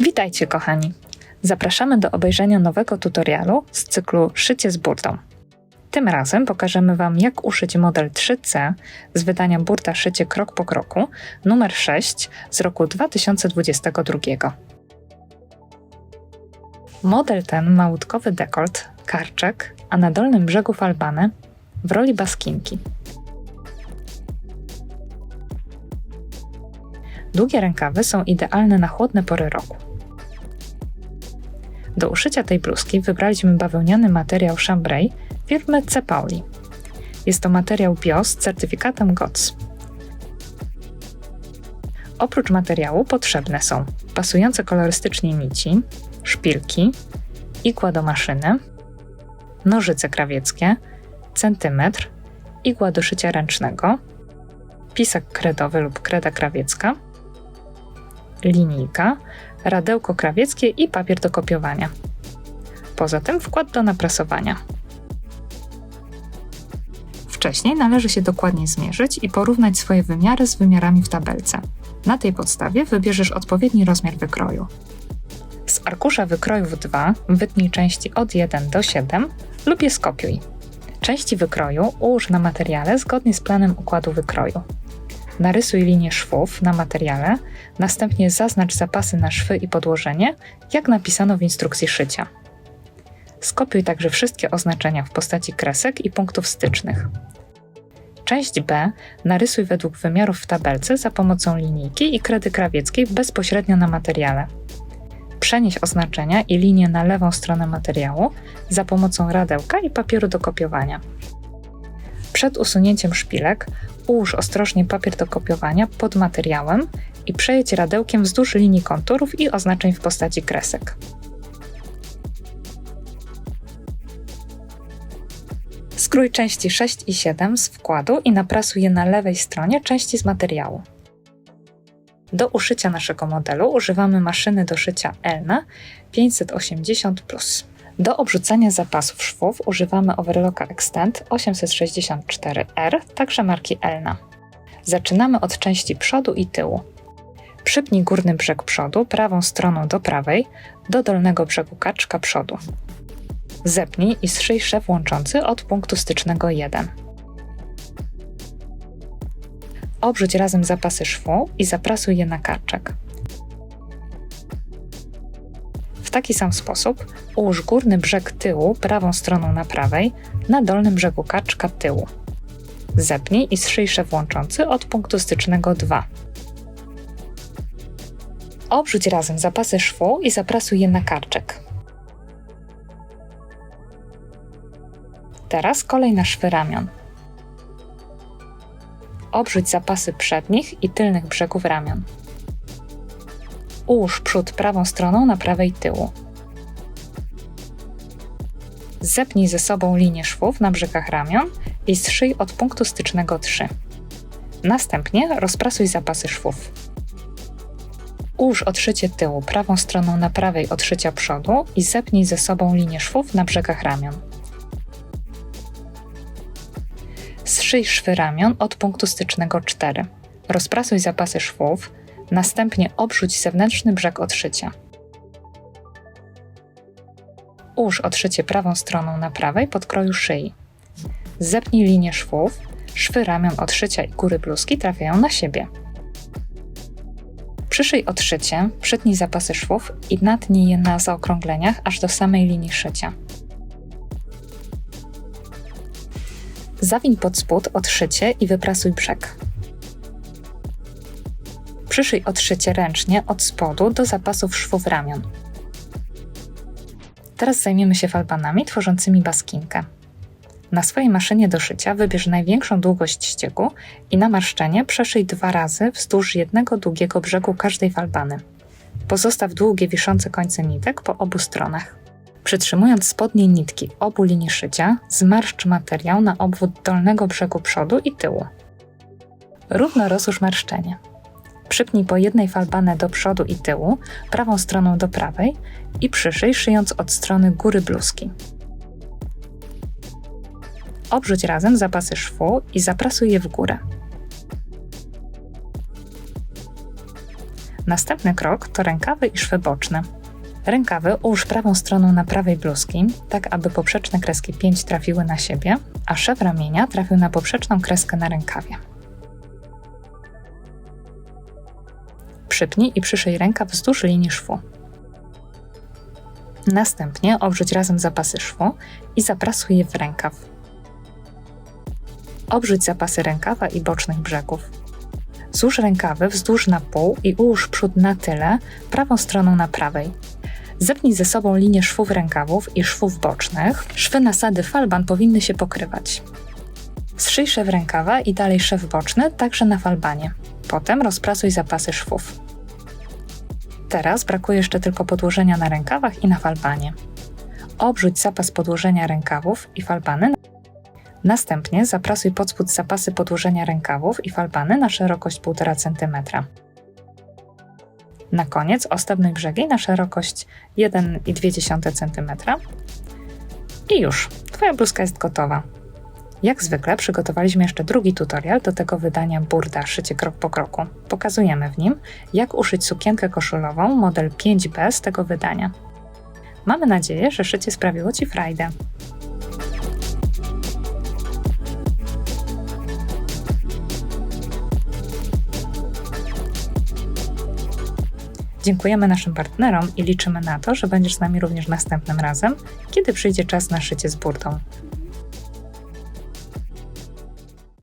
Witajcie kochani! Zapraszamy do obejrzenia nowego tutorialu z cyklu Szycie z burtą. Tym razem pokażemy Wam, jak uszyć model 3C z wydania Burta Szycie Krok po Kroku numer 6 z roku 2022. Model ten ma łódkowy dekolt, karczek, a na dolnym brzegu falbanę w roli baskinki. Długie rękawy są idealne na chłodne pory roku. Do uszycia tej bluzki wybraliśmy bawełniany materiał chambray firmy C. Pauli. Jest to materiał bio z certyfikatem GOTS. Oprócz materiału potrzebne są pasujące kolorystycznie nici, szpilki, igła do maszyny, nożyce krawieckie, centymetr, igła do szycia ręcznego, pisak kredowy lub kreda krawiecka, linijka, radełko krawieckie i papier do kopiowania. Poza tym wkład do naprasowania. Wcześniej należy się dokładnie zmierzyć i porównać swoje wymiary z wymiarami w tabelce. Na tej podstawie wybierzesz odpowiedni rozmiar wykroju. Z arkusza wykrojów 2 wytnij części od 1 do 7 lub je skopiuj. Części wykroju ułóż na materiale zgodnie z planem układu wykroju. Narysuj linię szwów na materiale, następnie zaznacz zapasy na szwy i podłożenie, jak napisano w instrukcji szycia. Skopiuj także wszystkie oznaczenia w postaci kresek i punktów stycznych. Część B narysuj według wymiarów w tabelce za pomocą linijki i kredy krawieckiej bezpośrednio na materiale. Przenieś oznaczenia i linie na lewą stronę materiału za pomocą radełka i papieru do kopiowania. Przed usunięciem szpilek ułóż ostrożnie papier do kopiowania pod materiałem i przejedź radełkiem wzdłuż linii konturów i oznaczeń w postaci kresek. Skrój części 6 i 7 z wkładu i naprasuj je na lewej stronie części z materiału. Do uszycia naszego modelu używamy maszyny do szycia Elna 580. Do obrzucania zapasów szwów używamy Overlocka Extend 864R, także marki Elna. Zaczynamy od części przodu i tyłu. Przypnij górny brzeg przodu prawą stroną do prawej do dolnego brzegu kaczka przodu. Zepnij i zszyj szef łączący od punktu stycznego 1. Obrzuć razem zapasy szwu i zaprasuj je na karczek. Taki sam sposób ułóż górny brzeg tyłu prawą stroną na prawej na dolnym brzegu kaczka tyłu. Zepnij i zszyj szef łączący od punktu stycznego 2. Obrzuć razem zapasy szwu i zaprasuj je na karczek. Teraz kolej na szwy ramion. Obrzuć zapasy przednich i tylnych brzegów ramion. Ułóż przód prawą stroną na prawej tyłu. Zepnij ze sobą linię szwów na brzegach ramion i zszyj od punktu stycznego 3. Następnie rozprasuj zapasy szwów. Ułóż odszycie tyłu prawą stroną na prawej odszycia przodu i zepnij ze sobą linię szwów na brzegach ramion. Zszyj szwy ramion od punktu stycznego 4. Rozprasuj zapasy szwów, następnie obrzuć zewnętrzny brzeg odszycia. Ułóż odszycie prawą stroną na prawej podkroju szyi. Zepnij linię szwów, szwy ramion odszycia i góry bluzki trafiają na siebie. Przyszyj odszycie, przytnij zapasy szwów i natnij je na zaokrągleniach aż do samej linii szycia. Zawiń pod spód odszycie i wyprasuj brzeg. Przyszyj odszycie ręcznie od spodu do zapasów szwów ramion. Teraz zajmiemy się falbanami tworzącymi baskinkę. Na swojej maszynie do szycia wybierz największą długość ściegu i na marszczenie przeszyj dwa razy wzdłuż jednego długiego brzegu każdej falbany. Pozostaw długie wiszące końce nitek po obu stronach. Przytrzymując spodnie nitki obu linii szycia, zmarszcz materiał na obwód dolnego brzegu przodu i tyłu. Równo rozłóż marszczenie. Przypnij po jednej falbanę do przodu i tyłu, prawą stroną do prawej i przyszyj, szyjąc od strony góry bluzki. Obrzuć razem zapasy szwu i zaprasuj je w górę. Następny krok to rękawy i szwy boczne. Rękawy ułóż prawą stroną na prawej bluzki, tak aby poprzeczne kreski pięć trafiły na siebie, a szef ramienia trafił na poprzeczną kreskę na rękawie. Przypnij i przyszyj rękaw wzdłuż linii szwu. Następnie obrzuć razem zapasy szwu i zaprasuj je w rękaw. Obrzuć zapasy rękawa i bocznych brzegów. Złóż rękawy wzdłuż na pół i ułóż przód na tyle, prawą stroną na prawej. Zepnij ze sobą linię szwów rękawów i szwów bocznych. Szwy nasady falban powinny się pokrywać. Zszyj szef rękawa i dalej szef boczny, także na falbanie. Potem rozprasuj zapasy szwów. Teraz brakuje jeszcze tylko podłożenia na rękawach i na falbanie. Obrzuć zapas podłożenia rękawów i falbany. Następnie zaprasuj pod spód zapasy podłożenia rękawów i falbany na szerokość 1,5 cm. Na koniec ostępnej brzegi na szerokość 1,2 cm. I już, Twoja bluzka jest gotowa. Jak zwykle przygotowaliśmy jeszcze drugi tutorial do tego wydania Burda Szycie krok po kroku. Pokazujemy w nim, jak uszyć sukienkę koszulową model 5B z tego wydania. Mamy nadzieję, że szycie sprawiło Ci frajdę. Dziękujemy naszym partnerom i liczymy na to, że będziesz z nami również następnym razem, kiedy przyjdzie czas na szycie z burdą.